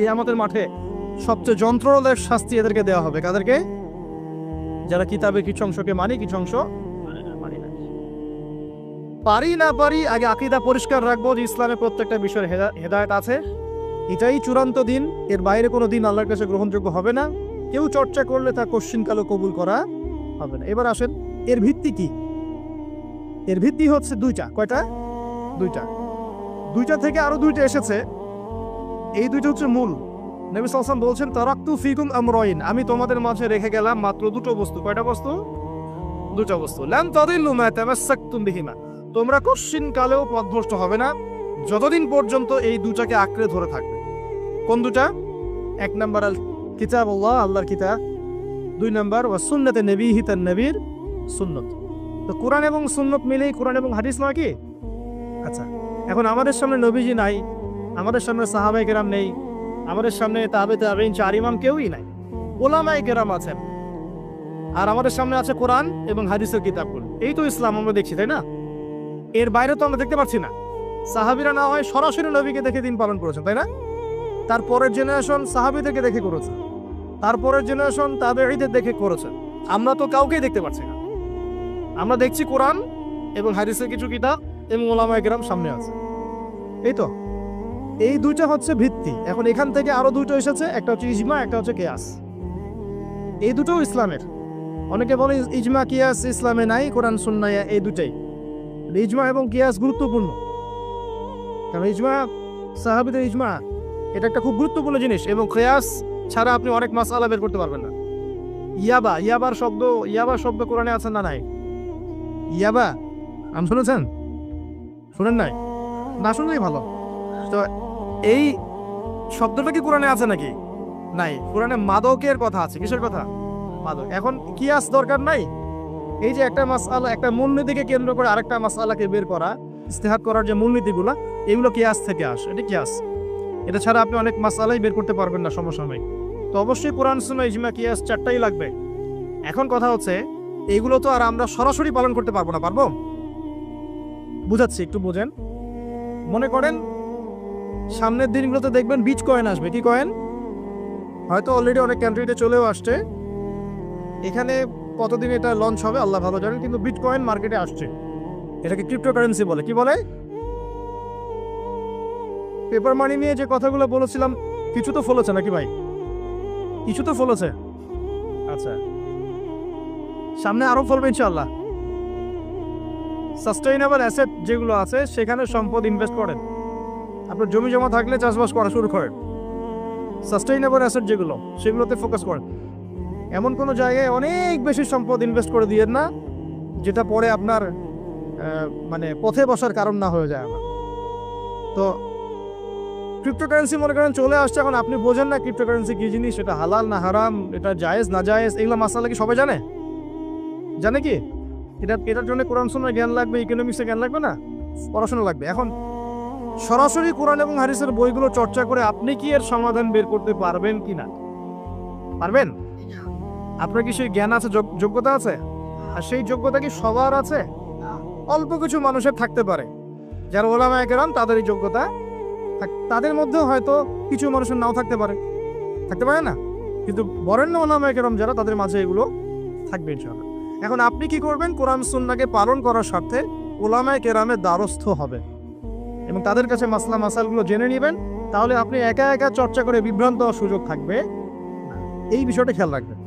কিয়ামতের মাঠে সবচেয়ে যন্ত্রণাদায়ক শাস্তি এদেরকে দেওয়া হবে। কাদেরকে? যারা কিতাবে কিছু অংশকে মানি, কিছু অংশ পারি না পারি, আগে আকিদা পরিষ্কার রাখব যে ইসলামে প্রত্যেকটা বিষয়ের হেদা- হেদায়েত আছে। এটাই চূড়ান্ত দিন। এর বাইরে কোনো দিন আল্লাহর কাছে গ্রহণযোগ্য হবে না। কেউ চর্চা করলে তা কোশ্চিনকালও কবুল করা হবে না। এবার আসেন, এর ভিত্তি কি? এর ভিত্তি হচ্ছে দুইটা। কয়টা? দুইটা। দুইটা থেকে আরও দুইটা এসেছে। এই দুইটা হচ্ছে মূল। নবী সালসাম বলছেন, তারাক্তু ফিকুম আমরাইন। আমি তোমাদের মাঝে রেখে গেলাম মাত্র দুটো বস্তু। কয়টা বস্তু? দুটো বস্তু। লাম তাদিল্লু মা তামাসসাকতুম বিহিমা। তোমরা কোশ্চিন কালেও পথভ্রষ্ট হবে না। যতদিন পর্যন্ত এই দুটাকে আঁকড়ে ধরে থাকবে। কোন দুটা? এক নাম্বার আল কিতাব আল্লাহ আল্লাহর কিতাব। দুই নাম্বার, ওয়া সুন্নতে নবীহি তার নবীর সুন্নত। তো কোরআন এবং সুন্নত মিলেই কোরআন এবং হাদিস নয় কি? আচ্ছা এখন আমাদের সামনে নবীজি নাই। আমাদের সামনে সাহাবাই কেরাম নেই। আমাদের সামনে তাবেইন চার ইমাম কেউই নাই। ওলামাই কেরাম আছেন। আর আমাদের সামনে আছে কোরআন এবং হাদিসের কিতাবগুলো। এই তো ইসলাম, আমরা দেখছি, তাই না? এর বাইরে তো আমরা দেখতে পাচ্ছি না। সাহাবিরা না হয় সরাসরি নবীকে দেখে দিন পালন করেছেন, তাই না? তারপরের জেনারেশন সাহাবিদেরকে দেখে করেছে। তারপরের জেনারেশন তাবেঈদের দেখে করেছে। আমরা তো কাউকেই দেখতে পাচ্ছি না। আমরা দেখছি কোরআন এবং হাদিসের কিছু কিতাব এবং ওলামায়ে কেরাম সামনে আছে। এই তো। এই দুইটা হচ্ছে ভিত্তি। এখন এখান থেকে আরও দুটো এসেছে, একটা হচ্ছে ইজমা, একটা হচ্ছে কেয়াস। এই দুটো ইসলামের। অনেকে বলে ইজমা, কিয়াস ইসলামে নাই, কোরআন, সুন্নায় এই দুটাই ইজমা এবং কিয়াস গুরুত্বপূর্ণ। কারণ ইজমা, সাহাবিদের ইজমা, এটা একটা খুব গুরুত্বপূর্ণ জিনিস এবং কেয়াস ছাড়া আপনি অনেক মাস মাসালা বের করতে পারবেন না। ইয়াবা, ইয়াবার শব্দ ইয়াবার শব্দ কোরআনে আছে না নাই? ইয়াবা, আম শুনেছেন? শুনেন নাই? না শুনলেই ভালো। তো এই শব্দটা কি কোরআনে আছে নাকি? নাই, কোরআনে মাদকের কথা আছে, কিসের কথা? মাদক। এখন কিয়াস দরকার নাই? এই যে একটা মাসালা একটা মূলনীতিকে কেন্দ্র করে আরেকটা মাসালাকে বের করা ইস্তেহাত করার যে মূলনীতিগুলো, এগুলো কিয়াস থেকে আসে। এটা কিয়াস। এটা ছাড়া আপনি অনেক মাসালাই বের করতে পারবেন না সমসাময়িক তো অবশ্যই কোরআন, সুন্নাহ, ইজমা, কিয়াস চারটাই লাগবে। এখন কথা হচ্ছে এইগুলো তো আর আমরা সরাসরি পালন করতে পারব না, পারব? বুঝাচ্ছি, একটু বোঝেন। মনে করেন সামনের দিনগুলোতে দেখবেন বিচ কয়েন আসবে। কি কয়েন হয়তো অলরেডি অনেক কান্ট্রিতে চলেও আসছে। এখানে কতদিন এটা লঞ্চ হবে আল্লাহ ভালো জানেন, কিন্তু বিট কয়েন মার্কেটে আসছে। এটাকে ক্রিপ্টোকারেন্সি বলে। কি বলে? পেপার মানি নিয়ে যে কথাগুলো বলেছিলাম, কিছু তো ফলেছে নাকি ভাই? কিছু তো ফলেছে। আচ্ছা। সামনে আরও ফলবে ইনশাল্লাহ সাস্টেইনেবল অ্যাসেট যেগুলো আছে, সেখানে সম্পদ ইনভেস্ট করেন। আপনার জমি জমা থাকলে চাষবাস করা শুরু করেন। সাস্টেইনেবল অ্যাসেট যেগুলো, সেগুলোতে ফোকাস করেন। এমন কোনো জায়গায় অনেক বেশি সম্পদ ইনভেস্ট করে দিয়েন না, যেটা পরে আপনার মানে পথে বসার কারণ না হয়ে যায় আমার তো ক্রিপ্টোকারেন্সি মনে করেন চলে আসছে, এখন আপনি বোঝেন না ক্রিপ্টোকারেন্সি কি জিনিস, এটা হালাল না হারাম, এটা জায়েজ না জায়েজ, এগুলো মাসালা কি সবাই জানে? জানে কি? এটা, এটার জন্য কোরআন শোনার জ্ঞান লাগবে ইকোনমিক্সের জ্ঞান লাগবে না? পড়াশোনা লাগবে। এখন সরাসরি কোরআন এবং হারিসের বইগুলো চর্চা করে আপনি কি এর সমাধান বের করতে পারবেন কি না? পারবেন? আপনার কি সেই জ্ঞান আছে, যোগ- যোগ্যতা আছে? আর সেই যোগ্যতা কি সবার আছে? অল্প কিছু মানুষের থাকতে পারে। যারা ওলামা একরাম তাদের এই যোগ্যতা তাদের মধ্যেও হয়তো কিছু মানুষের নাও থাকতে পারে। থাকতে পারে না? কিন্তু বরেণ্য ওলামা একরাম যারা, তাদের মাঝে এগুলো থাকবে ইনশাআল্লাহ। এখন আপনি কি করবেন? কোরআন সুন্নাকে পালন করার স্বার্থে ওলামায় কেরামের দ্বারস্থ হবে এবং তাদের কাছে মাসলা মাসালগুলো জেনে নেবেন, তাহলে আপনি একা একা চর্চা করে বিভ্রান্ত হওয়ার সুযোগ থাকবে। এই বিষয়টা খেয়াল রাখবেন।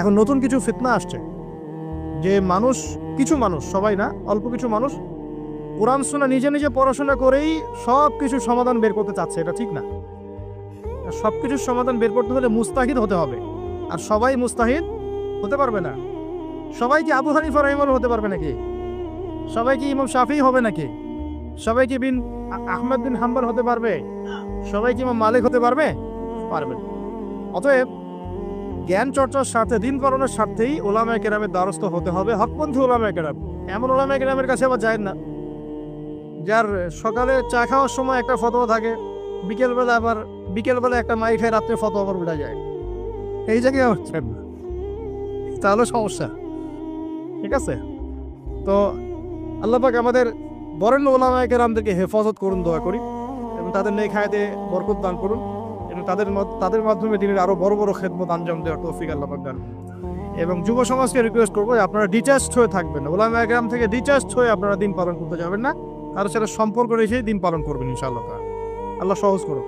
এখন নতুন কিছু ফিতনা আসছে, যে মানুষ, কিছু মানুষ, সবাই না, অল্প কিছু মানুষ, কোরআন শোনা নিজে নিজে পড়াশোনা করেই সব কিছু সমাধান বের করতে চাচ্ছে, এটা ঠিক না। সব কিছুর সমাধান বের করতে হলে মুস্তাহিদ হতে হবে। আর সবাই মুস্তাহিদ হতে পারবে না। সবাই কি আবু হানিফা হতে পারবে নাকি? সবাই কি ইমাম শাফি হবে নাকি? সবাই কি বিন আহমেদ বিন হাম্বল হতে পারবে? সবাই কি মালিক হতে পারবে? পারবে অতএব, জ্ঞান চর্চার স্বার্থে, দিন পালনের স্বার্থেই ওলামায় কেরামের দ্বারস্থ হতে হবে। হকপন্থী ওলামায় কেরাম। এমন ওলামায় কেরামের কাছে আবার যায় না। যার সকালে চা খাওয়ার সময় একটা ফতোয়া থাকে, বিকেলবেলা আবার, বিকেলবেলা একটা মাই খায় রাত্রে ফতোয়া আবার উঠে যায়। এই জায়গায় হচ্ছে না। তাহলে সমস্যা। ঠিক আছে? তো আল্লাহ পাক আমাদের বরেণ্য ওলামায়কের আমাদেরকে হেফাজত করুন, দয়া করি, এবং তাদের নেই খায়তে বরকত দান করুন, এবং তাদের তাদের মাধ্যমে দিনের আরও বড় বড় খেদমত আঞ্জাম দেওয়ার তৌফিক আল্লাহ দান এবং যুব সমাজকে রিকোয়েস্ট করব যে আপনারা ডিচার্জড হয়ে থাকবেন ওলামা গ্রাম থেকে ডিচার্জড হয়ে আপনারা দিন পালন করতে যাবেন না, কারও সাথে সম্পর্ক রেখেই দিন পালন করবেন ইনশাআল্লাহ। আল্লাহ সহজ করুক।